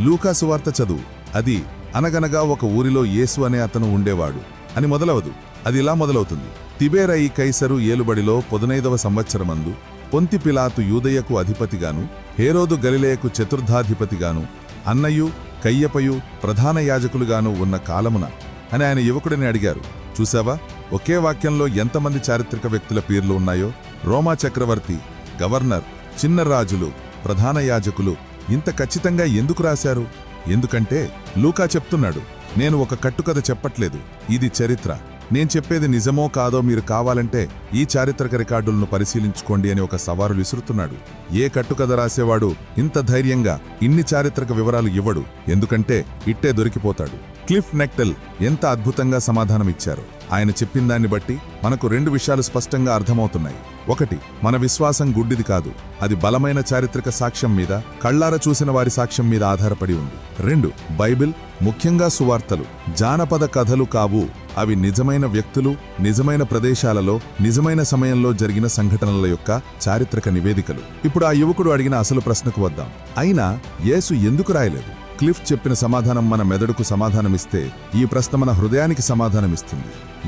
లూకా సువార్త చదువు. అది అనగనగా ఒక ఊరిలో యేసు అనే అతను ఉండేవాడు అని మొదలవదు. అది ఇలా మొదలవుతుంది. తిబేరయి కైసరు ఏలుబడిలో పొదనైదవ సంవత్సరమందు పొంతి పిలాతు యూదయకు అధిపతిగాను హేరోదు గలిలేయకు చతుర్థాధిపతిగాను అన్నయు కయ్యపయు ప్రధాన యాజకులుగాను ఉన్న కాలమున అని ఆయన యువకుడిని అడిగారు. చూసావా ఒకే వాక్యంలో ఎంతమంది చారిత్రక వ్యక్తుల పేర్లు ఉన్నాయో? రోమా చక్రవర్తి గవర్నర్ చిన్న రాజులు ప్రధాన యాజకులు ఇంత ఖచ్చితంగా ఎందుకు రాశారు? ఎందుకంటే లూకా చెప్తున్నాడు నేను ఒక కట్టుకథ చెప్పట్లేదు ఇది చరిత్ర. నేను చెప్పేది నిజమో కాదో మీరు కావాలంటే ఈ చారిత్రక రికార్డులను పరిశీలించుకోండి అని ఒక సవాలు విసురుతున్నాడు. ఏ కట్టుకథ రాసేవాడు ఇంత ధైర్యంగా ఇన్ని చారిత్రక వివరాలు ఇవ్వడు ఎందుకంటే ఇట్టే దొరికిపోతాడు. క్లిఫ్ నెక్టెల్ ఎంత అద్భుతంగా సమాధానమిచ్చారు. ఆయన చెప్పిన దాన్ని బట్టి మనకు రెండు విషయాలు స్పష్టంగా అర్థమవుతున్నాయి. ఒకటి మన విశ్వాసం గుడ్డిది కాదు. అది బలమైన చారిత్రక సాక్ష్యం మీద కళ్ళార చూసిన వారి సాక్ష్యం మీద ఆధారపడి ఉంది. రెండు బైబిల్ ముఖ్యంగా సువార్తలు జానపద కథలు కావు. అవి నిజమైన వ్యక్తులు నిజమైన ప్రదేశాలలో నిజమైన సమయంలో జరిగిన సంఘటనల యొక్క చారిత్రక నివేదికలు. ఇప్పుడు ఆ యువకుడు అడిగిన అసలు ప్రశ్నకు వద్దాం. అయినా యేసు ఎందుకు రాయలేదు? క్లిఫ్ చెప్పిన సమాధానం మన మెదడుకు సమాధానమిస్తే ఈ ప్రశ్న మన హృదయానికి సమాధానమిస్తుంది.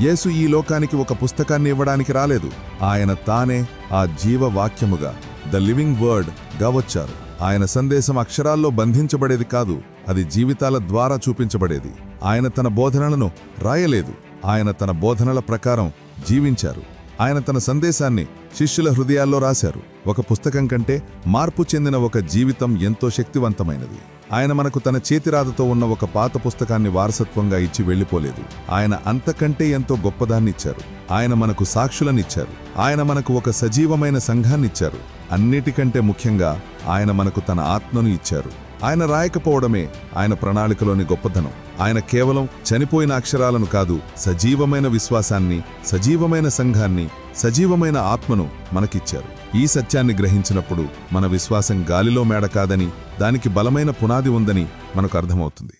యేసు ఈ లోకానికి ఒక పుస్తకాన్ని ఇవ్వడానికి రాలేదు. ఆయన తానే ఆ జీవ వాక్యముగా ద లివింగ్ వర్డ్గా వచ్చారు ఆయన సందేశం అక్షరాల్లో బంధించబడేది కాదు అది జీవితాల ద్వారా చూపించబడేది. ఆయన తన బోధనలను రాయలేదు. ఆయన తన బోధనల ప్రకారం జీవించారు. ఆయన తన సందేశాన్ని శిష్యుల హృదయాల్లో రాశారు. ఒక పుస్తకం కంటే మార్పు చెందిన ఒక జీవితం ఎంతో శక్తివంతమైనది. ఆయన మనకు తన చేతిరాతతో ఉన్న ఒక పాత పుస్తకాన్ని వారసత్వంగా ఇచ్చి వెళ్ళిపోలేదు. ఆయన అంతకంటే ఎంతో గొప్పదాన్నిచ్చారు. ఆయన మనకు సాక్షులనిచ్చారు. ఆయన మనకు ఒక సజీవమైన సంఘాన్నిచ్చారు. అన్నిటికంటే ముఖ్యంగా ఆయన మనకు తన ఆత్మను ఇచ్చారు. ఆయన రాయకపోవడమే ఆయన ప్రణాళికలోని గొప్పదనం ఆయన కేవలం చనిపోయిన అక్షరాలను కాదు సజీవమైన విశ్వాసాన్ని సజీవమైన సంఘాన్ని సజీవమైన ఆత్మను మనకిచ్చారు. ఈ సత్యాన్ని గ్రహించినప్పుడు మన విశ్వాసం గాలిలో మేడ కాదని దానికి బలమైన పునాది ఉందని మనకు అర్థమవుతుంది.